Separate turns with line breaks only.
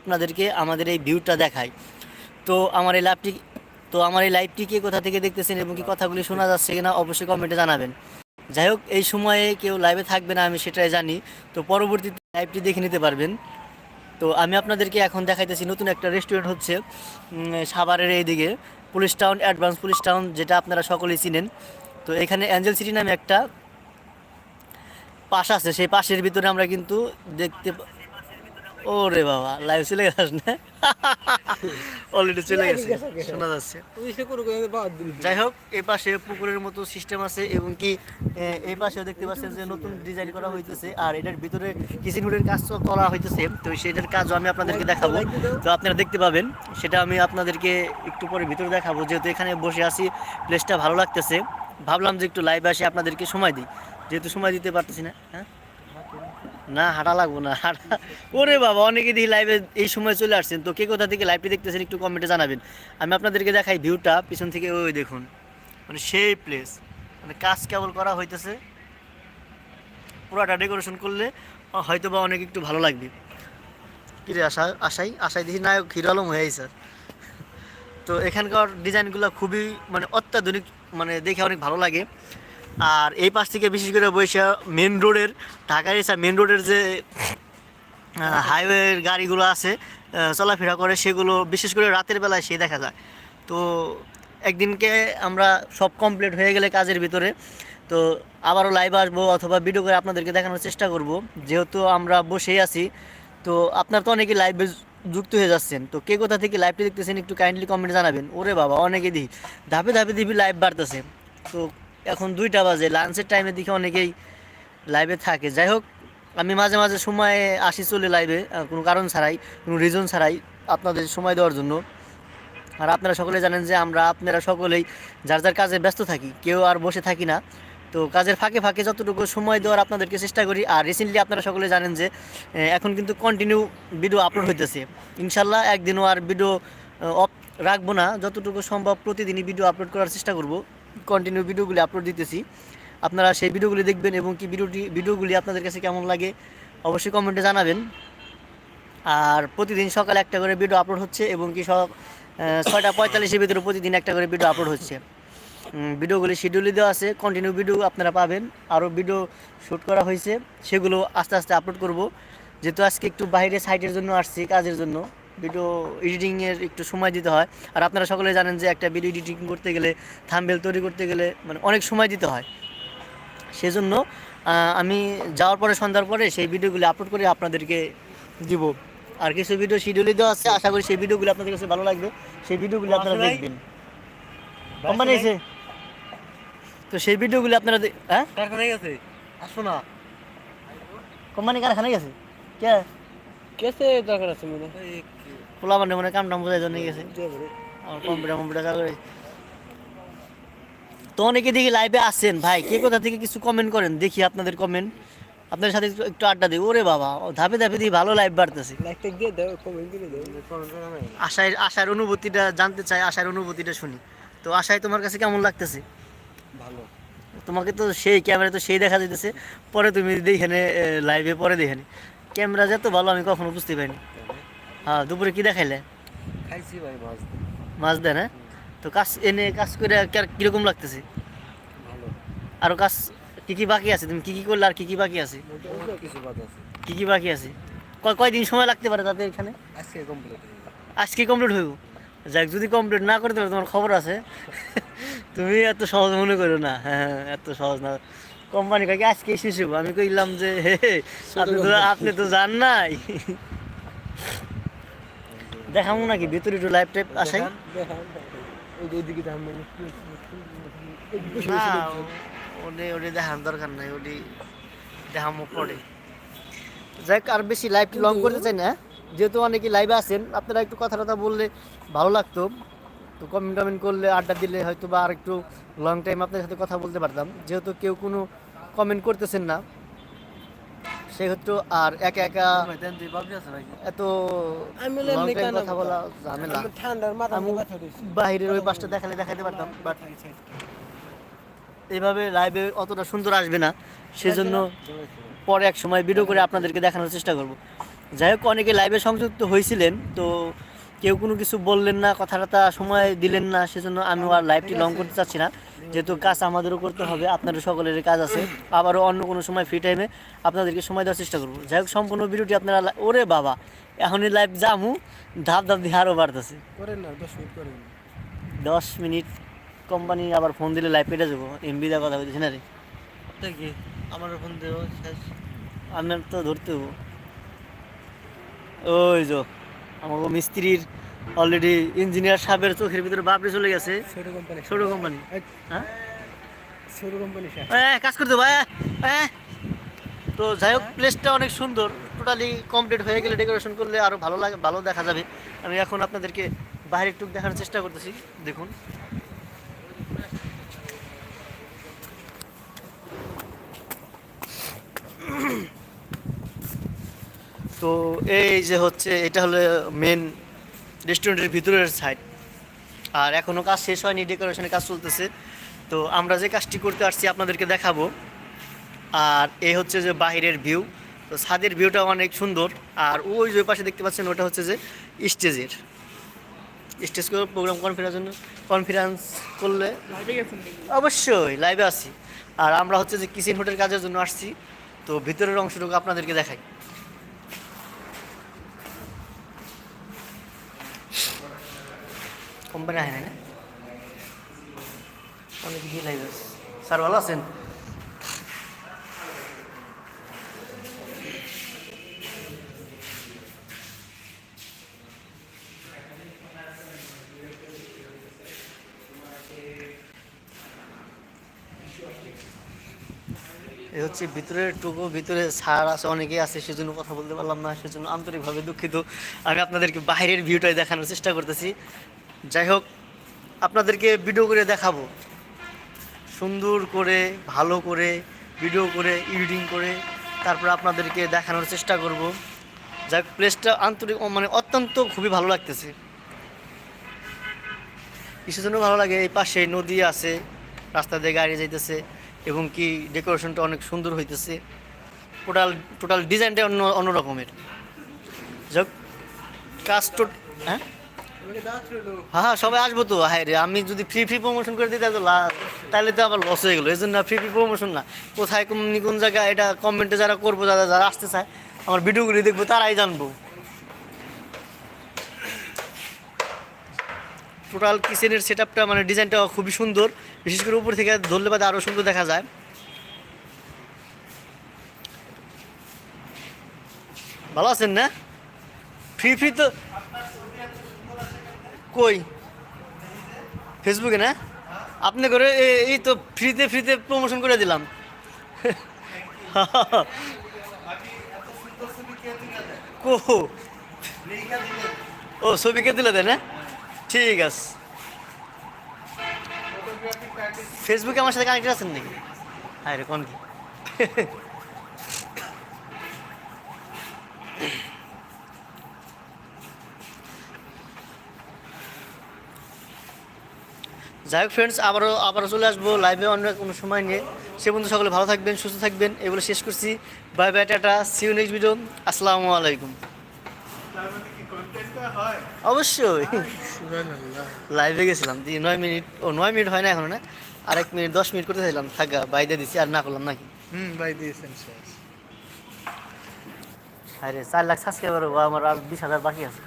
আপনাদেরকে আমাদের এই ভিউটা দেখাই তো আমার এই লাইভটি তো আমার এই লাইভটি কে কোথা থেকে দেখতেছেন এবং কি কথাগুলি শোনা যাচ্ছে কিনা অবশ্যই কমেন্টে জানাবেন। যাই হোক, এই সময়ে কেউ লাইভে থাকবে না, আমি সেটাই জানি। তো পরবর্তীতে লাইভটি দেখে নিতে পারবেন। তো আমি আপনাদেরকে এখন দেখাইতেছি নতুন একটা রেস্টুরেন্ট হচ্ছে সাভারের এইদিকে, police town advance police town যেটা আপনারা সকলেই চিনেন। তো এখানে অ্যাঞ্জেল সিটি নামে একটা পাশ আছে, সেই পাশের ভিতরে আমরা কিন্তু দেখতে ওরে বাবা লাইভ চলে গেছে না? অলরেডি চলে গেছে শোনা যাচ্ছে। যাই হোক এই পাশে পুকুরের মতো সিস্টেম আছে এবং কি এই পাশেও দেখতে পাচ্ছেন যে নতুন ডিজাইন করা হইতেছে আর এটার ভিতরে কিচেন হুডের কাজ তো করা হইতেছে। তো সেটার কাজও আমি আপনাদেরকে দেখাবো। তো আপনারা দেখতে পাবেন সেটা আমি আপনাদেরকে একটু পরে ভিতরে দেখাবো। যেহেতু এখানে বসে আছি প্লেসটা ভালো লাগতেছে। ভাবলাম যে একটু লাইভে আসে আপনাদেরকে সময় দিই। যেহেতু সময় দিতে পারতেছি না হ্যাঁ? না, হাঁটা লাগবো না ওরে বাবা, অনেকে দেখি লাইভে এই সময় চলে আসছেন। তো কে কোথা থেকে লাইভটি দেখতেছেন একটু কমেন্টে জানাবেন। আমি আপনাদেরকে দেখাই ভিউটা পিছন থেকে ওই দেখুন। মানে সেই প্লেস মানে কাজ কেবল করা হইতেছে। পুরাটা ডেকোরেশন করলে হয়তো বা অনেক একটু ভালো লাগবে। কিরে, আশা, আশাই? আশাই দেখি নায়ক হিরো আলম হয়ে স্যার তো এখানকার ডিজাইনগুলো খুবই মানে অত্যাধুনিক মানে দেখে অনেক ভালো লাগে। আর এই পাশ থেকে বিশেষ করে বৈশা মেন রোডের ঢাকার এসা মেন রোডের যে হাইওয়ের গাড়িগুলো আছে চলাফেরা করে, সেগুলো বিশেষ করে রাতের বেলায় সে দেখা যায়। তো একদিনকে আমরা সব কমপ্লিট হয়ে গেলে কাজের ভিতরে, তো আবারও লাইভ আসব অথবা ভিডিও করে আপনাদেরকে দেখানোর চেষ্টা করব। যেহেতু আমরা বসেই আছি, তো আপনার তো অনেকে লাইভে যুক্ত হয়ে যাচ্ছেন। তো কে কোথা থেকে লাইভটি দেখতেছেন একটু কাইন্ডলি কমেন্ট জানাবেন। ওরে বাবা অনেকে দিই ধাপে ধাপে দিবি লাইভ বাড়তেছে। তো এখন দুইটা বাজে লাঞ্চের টাইমে দিকে অনেকেই লাইভে থাকে। যাই হোক, আমি মাঝে মাঝে সময়ে আসি চলে লাইভে কোনো কারণ ছাড়াই, কোনো রিজন ছাড়াই আপনাদের সময় দেওয়ার জন্য। আর আপনারা সকলে জানেন যে আমরা, আপনারা সকলেই যার যার কাজে ব্যস্ত থাকি, কেউ আর বসে থাকি না। তো কাজের ফাঁকে ফাঁকে যতটুকু সময় দেওয়ার আপনাদেরকে চেষ্টা করি, আর রিসেন্টলি আপনারা সকলে জানেন যে এখন কিন্তু কন্টিনিউ ভিডিও আপলোড হইতেছে। ইনশাল্লাহ একদিনও আর ভিডিও অফ রাখব না। যতটুকু সম্ভব প্রতিদিনই ভিডিও আপলোড করার চেষ্টা করব। কন্টিনিউ ভিডিওগুলি আপলোড দিতেছি। আপনারা সেই ভিডিওগুলি দেখবেন এবং কি ভিডিওটি ভিডিওগুলি আপনাদের কাছে কেমন লাগে অবশ্যই কমেন্টে জানাবেন। আর প্রতিদিন সকালে একটা করে ভিডিও আপলোড হচ্ছে এবং কি সব ছয়টা পঁয়তাল্লিশের ভিতরে প্রতিদিন একটা করে ভিডিও আপলোড হচ্ছে। ভিডিওগুলি শিডিউলে দেওয়া আছে কন্টিনিউ ভিডিও আপনারা পাবেন। আরও ভিডিও শ্যুট করা হয়েছে, সেগুলো আস্তে আস্তে আপলোড করব। যেহেতু আজকে একটু বাইরে সাইটের জন্য আসছি, কাজের জন্য। ভিডিও এডিটিংয়ের একটু সময় দিতে হয়। আর আপনারা সকলে জানেন যে একটা ভিডিও এডিটিং করতে গেলে থাম্বেল তৈরি করতে গেলে মানে অনেক সময় দিতে হয়। সেজন্য আমি যাওয়ার পরে সন্ধ্যার পরে সেই ভিডিওগুলি আপলোড করে আপনাদেরকে দিব। আর কিছু ভিডিও শিডিউলে দেওয়া আছে আশা করি সেই ভিডিওগুলো আপনাদের কাছে ভালো লাগবে। সেই ভিডিওগুলো আপনারা দেখবেন। কোম্পানি এসে তো সেই ভিডিওগুলো আপনারা হ্যাঁ?
কারখানায় গেছে আসো না।
কোম্পানি কারখানায় গেছে কে?
কেসে দরকার আছে মনে
পোলা মানে মনে কাম টাম বোঝার জন্য গেছে। আমার কম্পিউটার কম্পিউটার করে তো অনেকে দেখি লাইভে আসছেন ভাই কে কোথা থেকে কিছু কমেন্ট করেন? দেখি আপনাদের কমেন্ট আপনাদের সাথে একটু- আড্ডা দিই। ওরে বাবা ধাপে ধাপে দিয়ে ভালো লাইভ বাড়তেছে। আশায় আশার অনুভূতিটা জানতে চাই আশার অনুভূতিটা শুনি। তো আশায় তোমার কাছে কেমন লাগতেছে?
ভালো।
তোমাকে তো সেই ক্যামেরা তো সেই দেখা যাইতেছে। পরে তুমি দেখেনে লাইভে পরে দেখেনি। ক্যামেরা যে এত ভালো আমি কখনো বুঝতে পারিনি। হ্যাঁ দুপুরে কি দেখাইলে?
খাইছি ভাই মাছ
মাছ দেন হ্যাঁ তো কাজ এনে কাজ করে কার- কীরকম লাগতেছে?
ভালো।
আরও কাজ কি কি বাকি আছে? তুমি কি কি করলে আর কি কি বাকি আছে? কি কি বাকি আছে? কয় কয়দিন সময় লাগতে পারে তাদের এখানে?
আজকে কমপ্লিট
আজকে কমপ্লিট হইব? যাক যদি কমপ্লিট না করতে পারো তোমার খবর আছে। তুমি এত সহজ মনে করো না। হ্যাঁ হ্যাঁ, এত সহজ না। কোম্পানি কাকে আজকে শেষ হইব। আমি কইলাম যে আপনি তো আপনি তো জান নাই। দেখামো নাকি ভিতরে একটু লাইভ টাইপ আসাই।
মানে।
না ওটি ওটি দেখার দরকার নাই ওটি দেখামো পরে। যাক আর বেশি লাইভ লং করতে চাই না। যেহেতু অনেকে লাইভে আছেন আপনারা একটু কথা টথা বললে ভালো লাগতো। তো কমেন্ট টমেন্ট করলে আড্ডা দিলে হয়তো বা আর একটু লং টাইম আপনার সাথে কথা বলতে পারতাম। যেহেতু কেউ কোনো কমেন্ট করতেছেন না সেক্ষেত্রে আর একা একা এত কথা বলা ঝামেলা। বাইরের ওই পাশটা দেখালে দেখাতে পারতাম বাট এইভাবে লাইভে অতটা সুন্দর আসবে না। সেজন্য পরে এক সময় ভিডিও করে আপনাদেরকে দেখানোর চেষ্টা করব। যাই হোক অনেকে লাইভে সংযুক্ত হয়েছিলেন তো কেউ কোনো কিছু বললেন না কথাটা সময় দিলেন না সেজন্য আমি আর লাইভটি লং করতে চাচ্ছি না। যেহেতু কাজ আমাদেরও করতে হবে আপনাদের সকলের কাজ আছে। আবারও অন্য কোনো সময় ফ্রি টাইমে আপনাদেরকে সময় দেওয়ার চেষ্টা করব। যাই হোক সম্পূর্ণ ভিডিওটি আপনারা ওরে বাবা এখনই লাইভ জামু ধাপ ধাপ দিয়ে আরও বাড়তেছে।
করেন না দশ মিনিট করেন
দশ মিনিট কোম্পানি আবার ফোন দিলে লাইভ পেটে যাব এমবি দেওয়ার কথা বলছি না রে।
আমার ফোন দেবো শেষ।
আপনার তো ধরতে হব। ওই যো আমার মিস্ত্রির অলরেডি ইঞ্জিনিয়ার সাহেবের চোখের ভিতরে বাপরে চলে গেছে।
ছোট কোম্পানি
ছোট কোম্পানি হ্যাঁ?
ছোট কোম্পানি
হ্যাঁ কাজ করতে ভাই তো যাই হোক প্লেসটা অনেক সুন্দর। টোটালি কমপ্লিট হয়ে গেলে ডেকোরেশন করলে আরও ভালো লাগে ভালো দেখা যাবে। আমি এখন আপনাদেরকে বাইরে টুক দেখার চেষ্টা করতেছি। দেখুন। তো এই যে হচ্ছে এটা হলো মেন রেস্টুরেন্টের ভিতরের সাইড আর এখনও কাজ শেষ হয়নি ডেকোরেশনের কাজ চলতেছে। তো আমরা যে কাজটি করতে আসছি আপনাদেরকে দেখাবো। আর এই হচ্ছে যে বাহিরের ভিউ তো ছাদের ভিউটা অনেক সুন্দর। আর ওই যে পাশে দেখতে পাচ্ছেন ওটা হচ্ছে যে স্টেজের। স্টেজ করে প্রোগ্রাম কনফারেন্স জন্য কনফারেন্স করলে অবশ্যই লাইভে আসি আর আমরা হচ্ছে যে কিচেন হোটেল কাজের জন্য আসছি। তো ভিতরের অংশটুকু আপনাদেরকে দেখাই। কোম্পানি হয় না অনেক লাইভ স্যার ভালো আছেন? এই হচ্ছে ভিতরের টুকু, ভিতরে সার আছে, অনেকেই আছে, সেজন্য কথা বলতে পারলাম না, সেজন্য আন্তরিকভাবে দুঃখিত। আমি আপনাদেরকে বাইরের ভিউটাই দেখানোর চেষ্টা করতেছি। যাই হোক, আপনাদেরকে ভিডিও করে দেখাবো। সুন্দর করে, ভালো করে ভিডিও করে এডিটিং করে তারপর আপনাদেরকে দেখানোর চেষ্টা করব। যাই প্লেসটা আন্তরিক মানে অত্যন্ত খুবই ভালো লাগতেছে। কিসের জন্য ভালো লাগে? এই পাশে নদী আছে, রাস্তা দিয়ে গাড়ি যাইতেছে এবং কি ডেকোরেশনটা অনেক সুন্দর হইতেছে। টোটাল টোটাল ডিজাইনটা অন্য অন্য রকমের। যাই হোক, কাজ হ্যাঁ? হ্যাঁ হ্যাঁ সবাই আসব তো। হায় রে, আমি যদি ফ্রি ফ্রি প্রমোশন করে দিই, তাহলে তাহলে তো আবার লস হয়ে গেলো। এই জন্য ফ্রি ফ্রি প্রমোশন না। কোথায় কোন কোন জায়গায় এটা কমেন্টে যারা করব, যারা যারা আসতে চায়, আমার ভিডিওগুলি দেখব, তারাই জানব। টোটাল কিচেনের সেট আপটা মানে ডিজাইনটা খুবই সুন্দর। বিশেষ করে উপর থেকে ধরলে বাদে আরও সুন্দর দেখা যায়। ভালো আছেন না? ফ্রি ফ্রি তো কই? ফেসবুকে না? আপনি করে এই তো ফ্রিতে ফ্রিতে প্রমোশন করে দিলাম। কো? ও ছবি কে দিলে দেয় ঠিক আছে। ফেসবুকে আমার সাথে কানেক্টেড আছেন নাকি? হ্যাঁ রে, কোন কি? যাই হোক ফ্রেন্ডস আবারও আবারও চলে আসব লাইভে অন্য কোনো সময় নিয়ে। সে বন্ধু সকলে ভালো থাকবেন সুস্থ থাকবেন। এগুলো শেষ করছি। Bye bye tata. See you next video আসসালামু আলাইকুম। অবশ্যই। লাইভে গেছিলাম। দিয়ে নয় মিনিট ও নয় মিনিট হয় না এখনও না। আরেক মিনিট দশ মিনিট করতে চাইলাম। থাকা বাইরে দিছি। আর না করলাম নাকি?
হুম ভাই দিয়েছেন
আরে চার লাখ সাবস্ক্রাইবার আমার আর বিশ হাজার বাকি আছে।